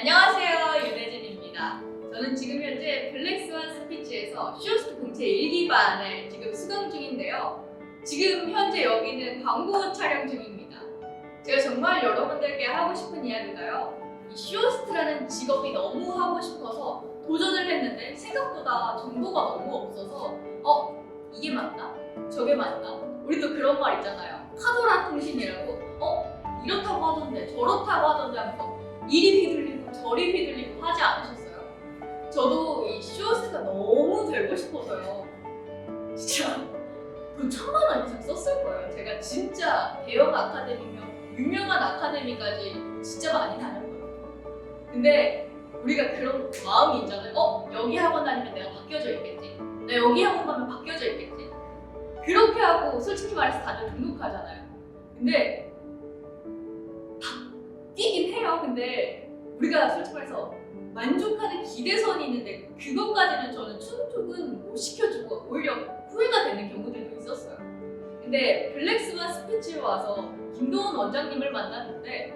안녕하세요 윤혜진입니다. 저는 지금 현재 블랙스완 스피치에서 쇼스트 공채 1기반을 지금 수강 중인데요. 지금 현재 여기는 광고 촬영 중입니다. 제가 정말 여러분들께 하고 싶은 이야기가요. 이 쇼스트라는 직업이 너무 하고 싶어서 도전을 했는데 생각보다 정보가 너무 없어서 어 이게 맞나? 저게 맞나? 우리 또 그런 말 있잖아요. 카도라 통신이라고 어 이렇다고 하던데 저렇다고 하던데 하면서 이리 휘둘 저리 휘둘리고 하지 않으셨어요? 저도 이 쇼스가 너무 되고 싶어서요. 진짜 돈 천만 원 이상 썼을 거예요. 제가 진짜 대형 아카데미며 유명한 아카데미까지 진짜 많이 다녔거든요. 근데 우리가 그런 마음이 있잖아요. 어 여기 학원 다니면 내가 바뀌어져 있겠지. 나 여기 학원 가면 바뀌어져 있겠지. 그렇게 하고 솔직히 말해서 다들 등록하잖아요. 근데 바뀌긴 해요. 근데 우리가 솔직히 말해서 만족하는 기대선이 있는데 그것까지는 저는 충족은 못 시켜주고 오히려 후회가 되는 경우들도 있었어요. 근데 블랙스완 스피치로 와서 김동원 원장님을 만났는데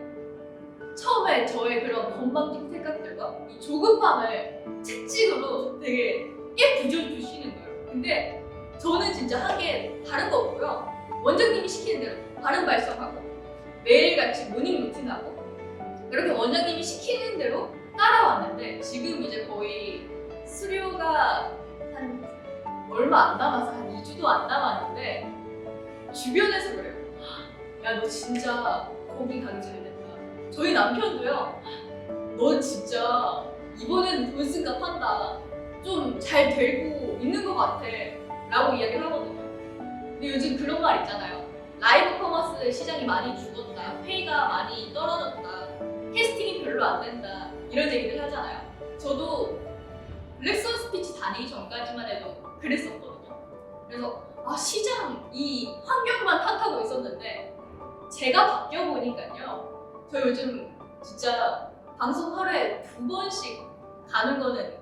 처음에 저의 그런 건방진 생각들과 이 조급함을 채찍으로 되게 깨 부져주시는 거예요. 근데 저는 진짜 한 게 다른 거 없고요. 원장님이 시키는 대로 발음 발성하고 매일같이 모닝 루틴하고 이렇게 원장님이 시키는 대로 따라왔는데 지금 이제 거의 수료가 한 얼마 안 남아서 한 2주도 안 남았는데 주변에서 그래요. 야 너 진짜 거기 가기 잘 됐다. 저희 남편도요. 너 진짜 이번에는 돈 쓴값 한다. 좀 잘 되고 있는 것 같아. 라고 이야기를 하거든요. 근데 요즘 그런 말 있잖아요. 라이브 커머스 시장이 많이 죽었다. 페이가 별로 안 된다. 이런 얘기를 하잖아요. 저도 블랙선 스피치 다니기 전까지만 해도 그랬었거든요. 그래서 아 시장 이 환경만 탓하고 있었는데 제가 바뀌어 보니까요. 저 요즘 진짜 방송 하루에 두 번씩 가는 거는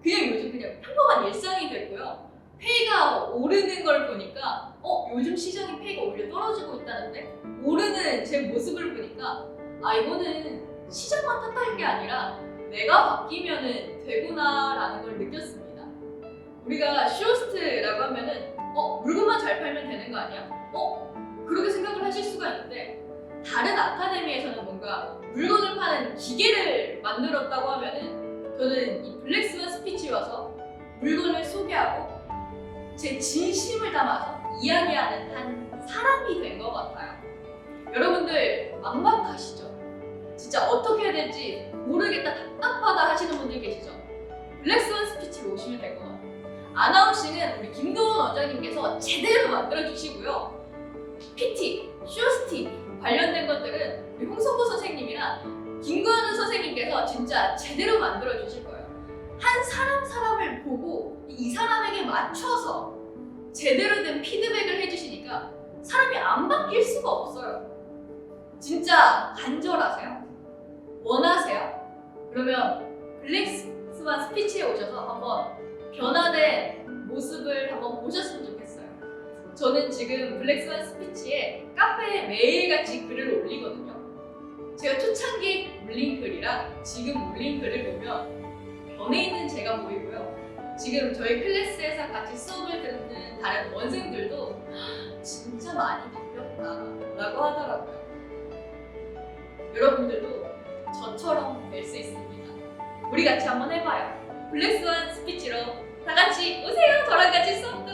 그냥 요즘 그냥 평범한 일상이 됐고요. 페이가 오르는 걸 보니까 어 요즘 시장이 페이가 오히려 떨어지고 있다는데 오르는 제 모습을 보니까 아 이거는 시장만 탓할 게 아니라 내가 바뀌면은 되구나라는 걸 느꼈습니다. 우리가 쇼스트라고 하면은 어 물건만 잘 팔면 되는 거 아니야? 어 그렇게 생각을 하실 수가 있는데 다른 아카데미에서는 뭔가 물건을 파는 기계를 만들었다고 하면은 저는 이 블랙스완 스피치 와서 물건을 소개하고 제 진심을 담아서 이야기하는 한 사람이 된 것 같아요. 여러분들 막막하시죠? 진짜 어떻게 해야 될지 모르겠다 답답하다 하시는 분들 계시죠? 블랙스완 스피치로 오시면 될 것 같아요. 아나운싱은 우리 김도원 원장님께서 제대로 만들어 주시고요. PT, 쇼스티 관련된 것들은 우리 홍성보 선생님이랑 김건우 선생님께서 진짜 제대로 만들어 주실 거예요. 한 사람 사람을 보고 이 사람에게 맞춰서 제대로 된 피드백을 해주시니까 사람이 안 바뀔 수가 없어요. 진짜 간절하세요? 원하세요? 그러면 블랙스완 스피치에 오셔서 한번 변화된 모습을 한번 보셨으면 좋겠어요. 저는 지금 블랙스완 스피치에 카페에 매일같이 글을 올리거든요. 제가 초창기 올린 글이랑 지금 올린 글을 보면 전에 있는 제가 보이고요. 지금 저희 클래스에서 같이 수업을 듣는 다른 원생들도 진짜 많이 바뀌었다 라고 하더라고요. 여러분들도 될수 있습니다. 우리 같이 한번 해봐요. 블랙스완 스피치로 다 같이 오세요. 저랑 같이 수업